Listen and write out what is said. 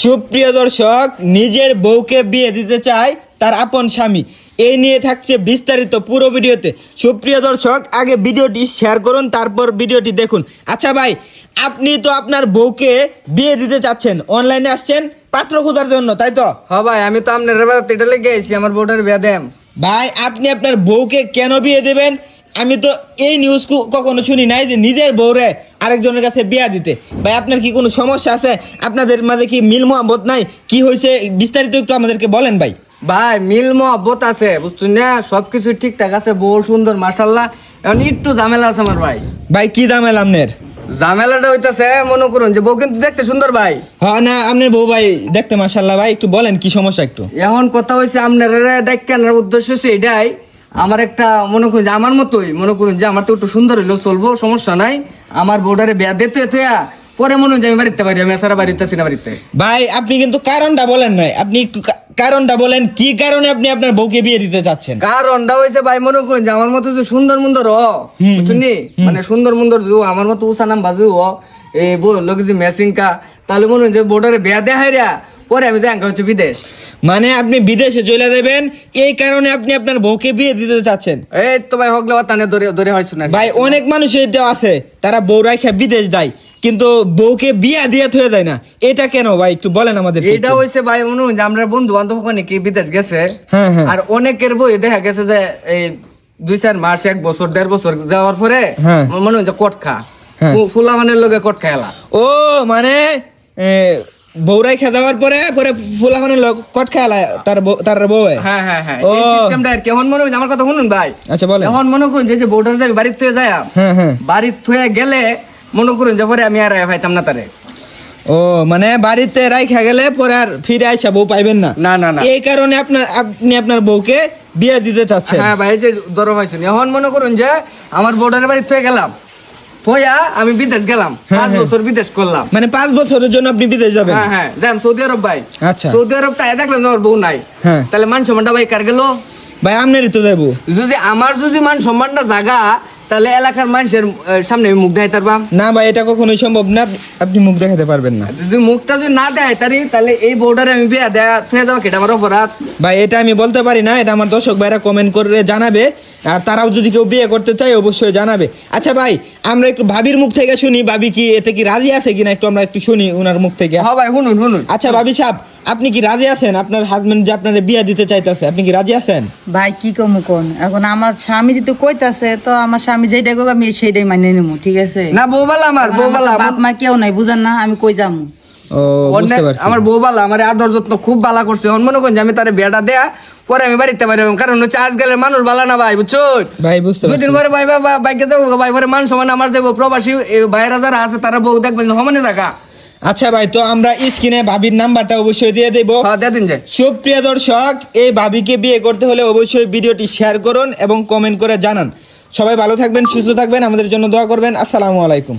সুপ্রিয় দর্শক নিজের বউকে বিয়ে দিতে চায় তার আপন স্বামী। এই নিয়ে থাকছে বিস্তারিত পুরো ভিডিওতে। সুপ্রিয় দর্শক আগে ভিডিওটি শেয়ার করুন তারপর ভিডিওটি দেখুন। আচ্ছা ভাই আপনি তো আপনার বউকে বিয়ে দিতে চাচ্ছেন অনলাইনে আসছেন পাত্র খোঁজার জন্য তাই তো? হ ভাই আমি তো আপনার এটা লেগে গেছি আমার বউটার বিয়া দেম ভাই আপনি আপনার বউকে কেন বিয়ে দেবেন? আমি তো এই নিউজ কখনো শুনি নাই যে নিজের বউরে আরেকজনের কাছে বিয়া দিতে। ভাই আপনার কি কোনো সমস্যা আছে? আপনাদের মাঝে কি মিল মোহাম্মত নাই? কি হয়েছে বিস্তারিত একটু আমাদেরকে বলেন ভাই। ভাই মিল মহব্বত আছে বুঝছেন না? সবকিছু ঠিকঠাক আছে বউ সুন্দর মার্শাল্লাহ এখন একটু ঝামেলা আছে আমার ভাই। ভাই কি দাম এল আপনার? ঝামেলাটা হইতাছে মনে করুন যে বউ কিন্তু দেখতে সুন্দর ভাই। হ্যাঁ না আপনার বউ ভাই দেখতে মাসাল্লাহ ভাই একটু বলেন কি সমস্যা একটু? এখন কথা হয়েছে আপনার ডাক্তার উদ্দেশ্য হচ্ছে এটাই। আমার একটা মনে করুন যে আমার মতোই মনে করুন যে আমার তো একটু সুন্দর হইলেও চলবো সমস্যা নাই। আমার বউটারে বিয়া দিতে থইয়া পরে মনে হয় যে আমি বাড়িতে পারি আমি সারা বাড়িতে আছি না বাড়িতে। ভাই আপনি কিন্তু কারণটা বলেন নাই। আপনি কারণটা বলেন কি কারণে আপনি আপনার বউকে বিয়ে দিতে চাচ্ছেন? কারণটা হয়েছে ভাই মনে করুন যে আমার মতো যে সুন্দর মুন্দর হ বুঝলি মানে সুন্দর মুন্দর জু আমার মতো উষা নাম বাজু হ এই লোক যে মেসিংকা তাহলে মনে হয় যে বোর্ডারে বিয়া দেখাই রা পরে আমি দেখা হচ্ছে বিদেশ। মানে আপনি বিদেশে চলে দেবেন এই কারণে আপনি আপনার বউকে বিয়ে দিতে চাচ্ছেন। এই তো ভাই হগলে তানে ধরে ধরে হয়েছে না। ভাই অনেক মানুষ তো আছে তারা বউ রাখা বিদেশ দেয় কিন্তু বউকে বিয়া দিয়ে থয়ে দেয় না। এটা কেন ভাই একটু বলেন আমাদের এটা হয়েছে ভাই মনে হয় যে আমরা বন্ধু বান্ধব ওখানে কি বিদেশ গেছে হ্যাঁ, হ্যাঁ। আর অনেকের বই দেখা গেছে যে এই দুই চার মাস এক বছর দেড় বছর যাওয়ার পরে হ্যাঁ। মনে হয় যে কট খা হ্যাঁ। ফুলা মানের লোকে কট খাইলা ও মানে বউরাই খেয়ে দেওয়ার পরে পরে ফুলাখানে কট খেয়ালা তার তার বউ হ্যাঁ। হ্যাঁ হ্যাঁ ও। এই সিস্টেমটা আর কি। মনে হয় আমার কথা শুনুন ভাই। আচ্ছা বলেন। এখন মনে করুন যে যে বউটার যাবে বাড়ির থেকে যায় হ্যাঁ হ্যাঁ। বাড়ির থেকে গেলে মনে করুন যে পরে আমি আর পাইতাম না তারে। ও মানে বাড়িতে রাইখা গেলে পরে আর ফিরে আইসা বউ পাইবেন না? না না না। এই কারণে আপনার আপনি আপনার বউকে বিয়ে দিতে চাচ্ছেন। হ্যাঁ ভাই এই যে ধরো পাইছেন এখন মনে করুন যে আমার বউটার বাড়ির থেকে গেলাম হইয়া আমি বিদেশ গেলাম। পাঁচ বছর বিদেশ করলাম। মানে পাঁচ বছরের জন্য আপনি বিদেশ যাবেন? হ্যাঁ হ্যাঁ। যাম সৌদি আরব ভাই। আচ্ছা। সৌদি আরব তাই দেখলাম আমার বউ নাই। হ্যাঁ। তাহলে মান সম্মানটা ভাই কার গেল? ভাই আপনারই তো যাব যদি আমার যদি মান সম্মানটা জাগা তাহলে এলাকার মানুষের সামনে মুখ দেখাই পারবাম? না ভাই এটা কখনোই সম্ভব না। আপনি মুখ দেখাতে পারবেন না। যদি মুখটা যদি না দেয় তারি তাহলে এই বউটারে আমি বিয়া দেয়া থুয়ে দেওয়া কেটে আমার অপরাধ? ভাই এটা আমি বলতে পারি না এটা আমার দর্শক ভাইরা কমেন্ট করে জানাবে আর তারাও যদি কেউ বিয়ে করতে চায় অবশ্যই জানাবে। আচ্ছা ভাই আমরা একটু ভাবির মুখ থেকে শুনি ভাবি কি এতে কি রাজি আছে কিনা একটু আমরা একটু শুনি ওনার মুখ থেকে। হ্যাঁ ভাই শুনুন শুনুন। আচ্ছা ভাবি সাহেব আপনি কি রাজি আছেন? আপনার হাজবেন্ড যে আপনার বিয়ে দিতে চাইতেছে আপনি কি রাজি আছেন? ভাই কি কমু কোন? এখন আমার স্বামী যদি কইতাছে তো আমার স্বামী যেটা করবে আমি সেইটাই মানে নেব ঠিক আছে? না বউ বালা আমার বউ আমার বালা তো বাপ মা কেউ নাই বুঝেন না আমি কই যামু? আমার বউ বালা আমার আদর যত্ন খুব বালা করছে। এখন মনে করেন যে আমি তারে বিয়াটা দেয়া পরে আমি বাড়িতে পারি কারণ হচ্ছে আজকালের মানুষ বালা না ভাই বুঝছ? ভাই বুঝতে দুই দিন পারছি। পরে ভাই বাবা বাইকে যাব ভাই পরে মান সমান আমার যাব। প্রবাসী এই ভাইয়েরা যারা আছে তারা বউ দেখবেন সমানে থাকা। আচ্ছা ভাই তো আমরা স্ক্রিনে ভাবির নাম্বারটা অবশ্যই দিয়ে দেবো। হ্যাঁ সুপ্রিয় দর্শক এই ভাবিকে বিয়ে করতে হলে অবশ্যই ভিডিওটি শেয়ার করুন এবং কমেন্ট করে জানান। সবাই ভালো থাকবেন সুস্থ থাকবেন আমাদের জন্য দোয়া করবেন। আসসালামু আলাইকুম।